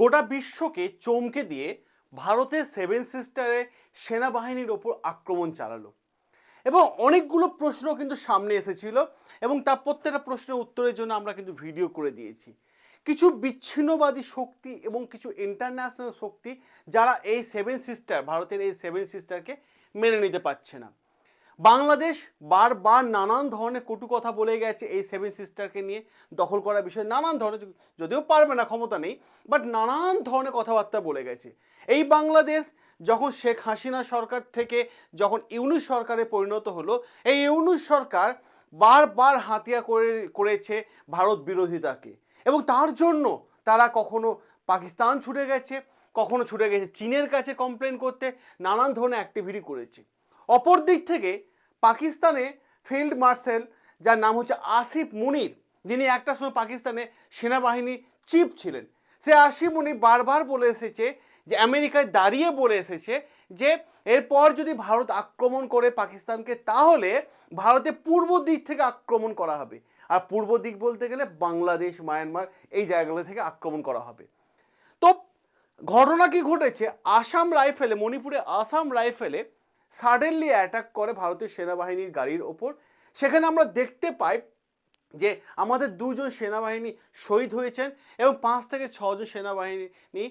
গোটা বিশ্বকে চমকে দিয়ে ভারতের সেভেন সিস্টারে সেনাবাহিনীর ওপর আক্রমণ চালালো। এবং অনেকগুলো প্রশ্ন কিন্তু সামনে এসেছিল এবং তার প্রত্যেকটা প্রশ্নের উত্তরের জন্য আমরা কিন্তু ভিডিও করে দিয়েছি। কিছু বিচ্ছিন্নবাদী শক্তি এবং কিছু ইন্টারন্যাশনাল শক্তি যারা এই সেভেন সিস্টার ভারতের এই সেভেন সিস্টারকে মেনে নিতে পারছে না। বাংলাদেশ বারবার নানান ধরনের কটু কথা বলে গেছে এই সেভেন সিস্টারকে নিয়ে, দখল করার বিষয়ে নানান ধরনের, যদিও পারবে না, ক্ষমতা নেই বাট নানান ধরনের কথাবার্তা বলে গেছে। এই বাংলাদেশ যখন শেখ হাসিনা সরকার থেকে, যখন ইউনুস সরকারে পরিণত হলো, এই ইউনুস সরকার বারবার হাতিয়া করে, করেছে ভারত বিরোধিতাকে। এবং তার জন্য তারা কখনো পাকিস্তান ছুটে গেছে, কখনো ছুটে গেছে চীনের কাছে কমপ্লেন করতে, নানান ধরনের অ্যাক্টিভিটি করেছে। অপর দিক থেকে পাকিস্তানে ফিল্ড মার্শাল, যার নাম হচ্ছে আসিফ মুনির, যিনি একটা সময় পাকিস্তানে সেনাবাহিনী চিফ ছিলেন। সে আসিফ মুনির বারবার বলে এসেছে যে, আমেরিকায় দাঁড়িয়ে বলে এসেছে যে, এরপর যদি ভারত আক্রমণ করে পাকিস্তানকে, তাহলে ভারতে পূর্ব দিক থেকে আক্রমণ করা হবে। আর পূর্ব দিক বলতে গেলে বাংলাদেশ, মায়ানমার, এই জায়গাগুলো থেকে আক্রমণ করা হবে। তো, ঘটনা কি ঘটেছে? আসাম রাইফেলে, মণিপুরে আসাম রাইফেলে সাডেনলি অ্যাটাক করে ভারতীয় সেনাবাহিনীর গাড়ির ওপর। সেখানে আমরা দেখতে পাই যে আমাদের দুজন সেনাবাহিনী শহীদ হয়েছেন এবং পাঁচ থেকে ছজন সেনাবাহিনী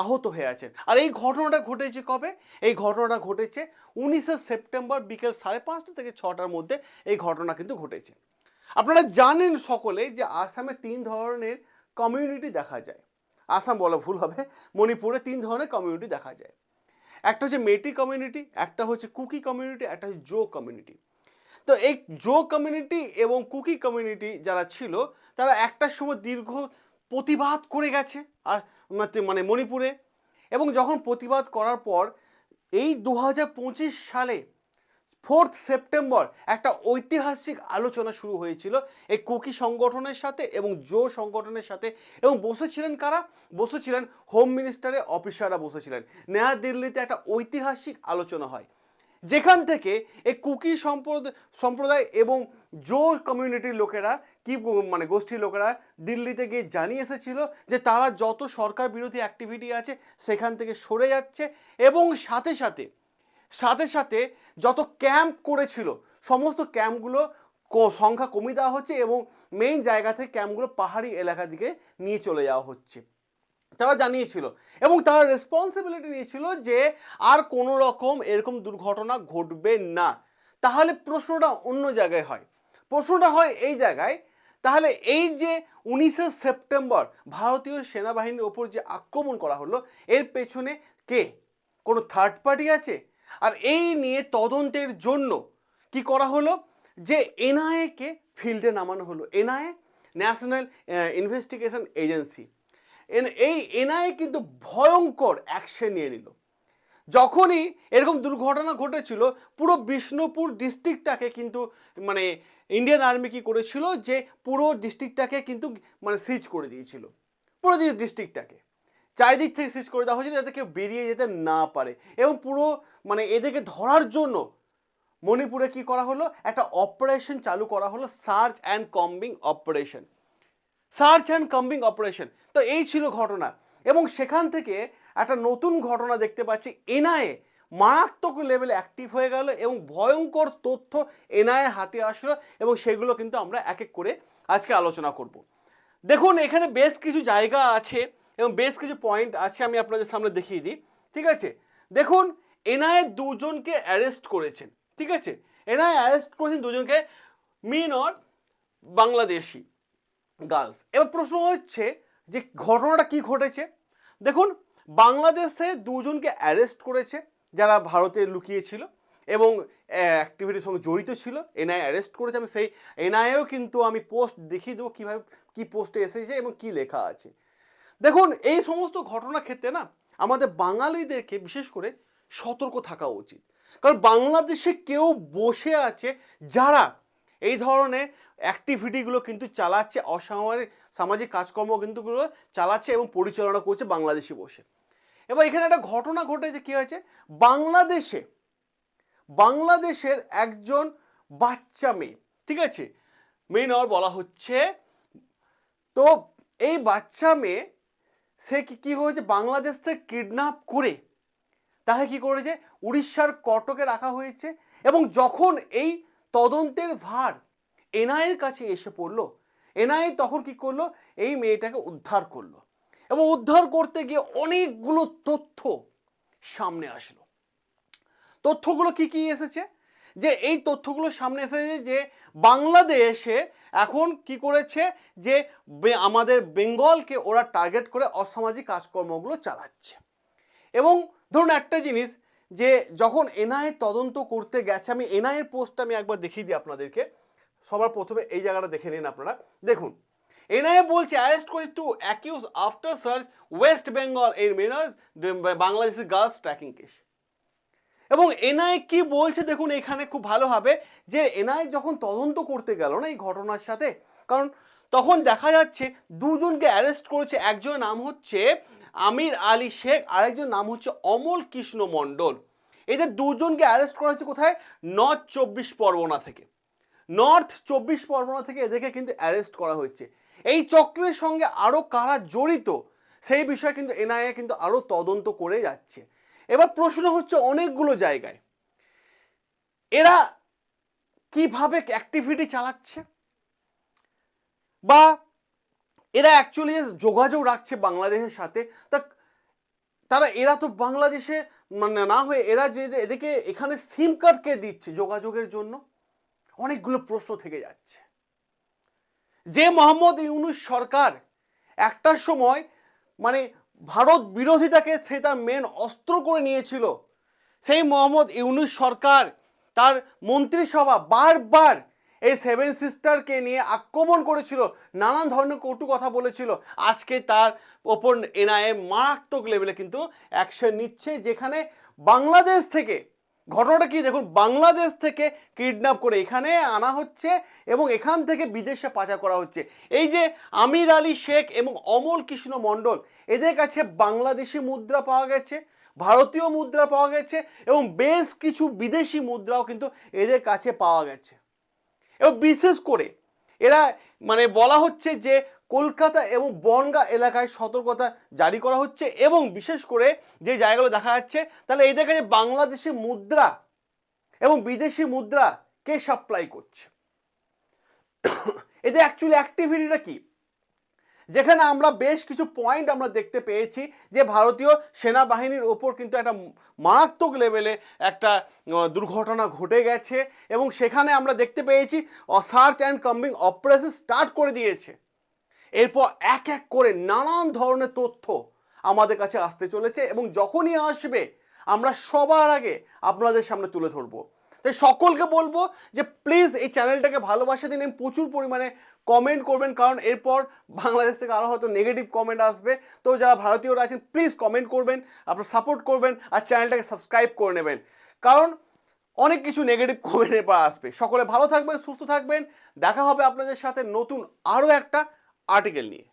আহত হয়ে আছেন। আর এই ঘটনাটা ঘটেছে কবে? এই ঘটনাটা ঘটেছে উনিশে সেপ্টেম্বর বিকেল সাড়ে পাঁচটা থেকে ছটার মধ্যে এই ঘটনা কিন্তু ঘটেছে। আপনারা জানেন সকলে যে আসামে তিন ধরনের কমিউনিটি দেখা যায়। আসাম বলা ভুল হবে, মণিপুরে তিন ধরনের কমিউনিটি দেখা যায়। একটা হচ্ছে মেটি কমিউনিটি, একটা হচ্ছে কুকি কমিউনিটি, একটা হচ্ছে জো কমিউনিটি। তো এই জো কমিউনিটি এবং কুকি কমিউনিটি যারা ছিল, তারা একটা সময় দীর্ঘ প্রতিবাদ করে গেছে, আর মানে- মণিপুরে। এবং যখন প্রতিবাদ করার পর, এই দু হাজার পঁচিশ সালে ফোর্থ সেপ্টেম্বর একটা ঐতিহাসিক আলোচনা শুরু হয়েছিল। এই কুকি সংগঠনের সাথে এবং জো সংগঠনের সাথে এবং বসেছিলেন কারা? বসেছিলেন হোম মিনিস্টারের অফিসাররা বসেছিলেন। নয়া দিল্লিতে একটা ঐতিহাসিক আলোচনা হয়। যেখান থেকে এই কুকি সম্প্রদায় সম্প্রদায় এবং জো কমিউনিটির লোকেরা, কি মানে গোষ্ঠীর লোকেরা দিল্লিতে গিয়ে জানিয়ে এসেছিল যে তারা যত সরকার বিরোধী অ্যাক্টিভিটি আছে সেখান থেকে সরে যাচ্ছে এবং সাথে সাথে সাথে সাথে যত ক্যাম্প করেছিল, সমস্ত ক্যাম্পগুলো সংখ্যা কমিয়ে দেওয়া হচ্ছে এবং মেইন জায়গা থেকে ক্যাম্পগুলো পাহাড়ি এলাকা দিকে নিয়ে চলে যাওয়া হচ্ছে। তারা জানিয়েছিল এবং তারা রেসপন্সিবিলিটি নিয়েছিল যে আর কোনো রকম এরকম দুর্ঘটনা ঘটবে না। তাহলে প্রশ্নটা অন্য জায়গায় হয়। প্রশ্নটা হয় এই জায়গায়, তাহলে এই যে উনিশে সেপ্টেম্বর ভারতীয় সেনাবাহিনীর ওপর যে আক্রমণ করা হলো, এর পেছনে কে? কোনো থার্ড পার্টি আছে? আর এই নিয়ে তদন্তের জন্য কি করা হলো? যে এনআইএকে ফিল্ডে নামানো হলো। এনআইএ ন্যাশনাল ইনভেস্টিগেশন এজেন্সি এই এনআইএ কিন্তু ভয়ঙ্কর অ্যাকশন নিয়ে নিল। যখনই এরকম দুর্ঘটনা ঘটেছিল, পুরো বিষ্ণুপুর ডিস্ট্রিক্টটাকে কিন্তু মানে ইন্ডিয়ান আর্মি কি করেছিল যে পুরো ডিস্ট্রিক্টটাকে কিন্তু মানে সিজ করে দিয়েছিল। পুরো ডিস্ট্রিক্টটাকে চারিদিক থেকে সিজ করে দেওয়া হয়েছিল যাতে কেউ বেরিয়ে যেতে না পারে। এবং পুরো মানে এদেরকে ধরার জন্য মণিপুরে কি করা হলো? একটা অপারেশন চালু করা হলো search and combing operation search and combing operation তো এই ছিল ঘটনা। এবং সেখান থেকে একটা নতুন ঘটনা দেখতে পাচ্ছি। এনআইএ মারাত্মক লেভেলে অ্যাক্টিভ হয়ে গেল এবং ভয়ঙ্কর তথ্য এনআইএ হাতে আসলো এবং সেগুলো কিন্তু আমরা এক এক করে আজকে আলোচনা করব। দেখুন, এখানে বেশ কিছু জায়গা আছে। এবং বেশ কিছু পয়েন্ট আছে আমি আপনাদের সামনে দেখিয়ে দিই। ঠিক আছে? দেখুন এনআইএ দুজনকে অ্যারেস্ট করেছেন। ঠিক আছে? এনআইএ অ্যারেস্ট করেছেন দুজনকে মিনর বাংলাদেশি গার্লস এবার প্রশ্ন হচ্ছে যে ঘটনাটা কি ঘটেছে? দেখুন, বাংলাদেশে দুজনকে অ্যারেস্ট করেছে যারা ভারতে লুকিয়েছিল এবং অ্যাক্টিভিটির সঙ্গে জড়িত ছিল। এনআই অ্যারেস্ট করেছে। আমি সেই এনআইও কিন্তু আমি পোস্ট দেখিয়ে দেবো কীভাবে, কী পোস্টে এসেছে এবং কি লেখা আছে। দেখুন, এই সমস্ত ঘটনা ক্ষেত্রে না, আমাদের বাঙালিদেরকে বিশেষ করে সতর্ক থাকা উচিত। কারণ বাংলাদেশে কেউ বসে আছে যারা এই ধরনের অ্যাক্টিভিটিগুলো কিন্তু চালাচ্ছে অসামরিক সামাজিক কাজকর্ম কিন্তু চালাচ্ছে এবং পরিচালনা করছে বাংলাদেশে বসে। এবার এখানে একটা ঘটনা ঘটেছে কী হয়েছে? বাংলাদেশে, বাংলাদেশের একজন বাচ্চা মেয়ে, ঠিক আছে? মেনর বলা হচ্ছে, তো এই বাচ্চা মেয়ে সে কি হয়েছে? বাংলাদেশ থেকে কিডন্যাপ করে তাকে কি করেছে? উড়িষ্যার কটকে রাখা হয়েছে এবং যখন এই তদন্তের ভার এনআইয়ের কাছে এসে পড়ল এনআইএ তখন কি করল? এই মেয়েটাকে উদ্ধার করল এবং উদ্ধার করতে গিয়ে অনেকগুলো তথ্য সামনে আসলো। তথ্যগুলো কি কি এসেছে? যে এই তথ্যগুলো সামনে এসেছে যে বাংলাদেশে এখন কি করেছে? যে আমাদের বেঙ্গলকে ওরা টার্গেট করে অসামাজিক কাজকর্মগুলো চালাচ্ছে। এবং ধরুন একটা জিনিস, যে যখন এনআইএ তদন্ত করতে গেছে, আমি এনআইএর পোস্টটা আমি একবার দেখিয়ে দিই আপনাদেরকে। সবার প্রথমে এই জায়গাটা দেখে নিন আপনারা। দেখুন এনআইএ বলছে অ্যারেস্ট করেছে two accused after search West Bengal এর মেনার্স বাংলাদেশের গার্লস ট্র্যাকিং কেস এবং এনআই কি বলছে দেখুন, এখানে খুব ভালোভাবে যে এনআই যখন তদন্ত করতে গেল না এই ঘটনার সাথে, কারণ তখন দেখা যাচ্ছে দুজনকে অ্যারেস্ট করেছে, একজনের নাম হচ্ছে আমির আলী শেখ আরেকজন নাম হচ্ছে অমল কৃষ্ণ মণ্ডল। এদের দুজনকে অ্যারেস্ট করা হচ্ছে কোথায়? নর্থ চব্বিশ পরগনা থেকে। নর্থ চব্বিশ পরগনা থেকে এদেরকে কিন্তু অ্যারেস্ট করা হয়েছে। এই চক্রের সঙ্গে আরও কারা জড়িত, সেই বিষয়ে কিন্তু এনআইএ কিন্তু আরও তদন্ত করে যাচ্ছে। এবার প্রশ্ন হচ্ছে অনেকগুলো জায়গায়। এরা কীভাবে অ্যাক্টিভিটি চালাচ্ছে? বা এরা অ্যাকচুয়ালি যোগাযোগ রাখছে বাংলাদেশের সাথে, তা তারা, এরা তো বাংলাদেশে মানে না হয়ে এরা যে এদেরকে এখানে সিম কার্ড কে দিচ্ছে যোগাযোগের জন্য? অনেকগুলো প্রশ্ন থেকে যাচ্ছে। যে মোহাম্মদ ইউনুস সরকার একটা সময় মানে ভারত বিরোধিতাকে সে তার মেন অস্ত্র করে নিয়েছিল। সেই মোহাম্মদ ইউনুস সরকার তার মন্ত্রিসভা বারবার এই সেভেন সিস্টারকে নিয়ে আক্রমণ করেছিল, নানান ধরনের কটু কথা বলেছিল। আজকে তার ওপর এনআইএ মারাত্মক লেভেলে কিন্তু অ্যাকশন নিচ্ছে, যেখানে বাংলাদেশ থেকে ঘটনাটা কি দেখুন, বাংলাদেশ থেকে কিডন্যাপ করে এখানে আনা হচ্ছে এবং এখান থেকে বিদেশে পাচার করা হচ্ছে। এই যে আমির আলী শেখ এবং অমল কৃষ্ণ মণ্ডল, এদের কাছে বাংলাদেশি মুদ্রা পাওয়া গেছে, ভারতীয় মুদ্রা পাওয়া গেছে এবং বেশ কিছু বিদেশি মুদ্রাও কিন্তু এদের কাছে পাওয়া গেছে। এবং বিশেষ করে এরা মানে বলা হচ্ছে যে কলকাতা এবং বনগা এলাকায় সতর্কতা জারি করা হচ্ছে এবং বিশেষ করে যে জায়গাগুলো দেখা যাচ্ছে, তাহলে এদের কাছে বাংলাদেশি মুদ্রা এবং বিদেশি মুদ্রা কে সাপ্লাই করছে? এতে অ্যাকচুয়ালি অ্যাক্টিভিটিটা কি? যেখানে আমরা বেশ কিছু পয়েন্ট আমরা দেখতে পেয়েছি যে ভারতীয় সেনাবাহিনীর ওপর কিন্তু একটা মারাত্মক লেভেলে একটা দুর্ঘটনা ঘটে গেছে এবং সেখানে আমরা দেখতে পেয়েছি search and combing operation start করে দিয়েছে। এরপর এক এক করে নানান ধরনের তথ্য আমাদের কাছে আসতে চলেছে এবং যখনই আসবে, আমরা সবার আগে আপনাদের সামনে তুলে ধরবো। তাই সকলকে বলব যে প্লিজ এই চ্যানেলটাকে ভালোবাসা দিন প্রচুর পরিমাণে কমেন্ট করবেন, কারণ এরপর বাংলাদেশ থেকে আরও হয়তো নেগেটিভ কমেন্ট আসবে। তো যারা ভারতীয়রা আছেন প্লিজ কমেন্ট করবেন, আপনারা সাপোর্ট করবেন আর চ্যানেলটাকে সাবস্ক্রাইব করে নেবেন। কারণ অনেক কিছু নেগেটিভ কমেন্টের পর আসবে। সকলে ভালো থাকবেন, সুস্থ থাকবেন। দেখা হবে আপনাদের সাথে নতুন আরও একটা আর্টিকেল নিয়ে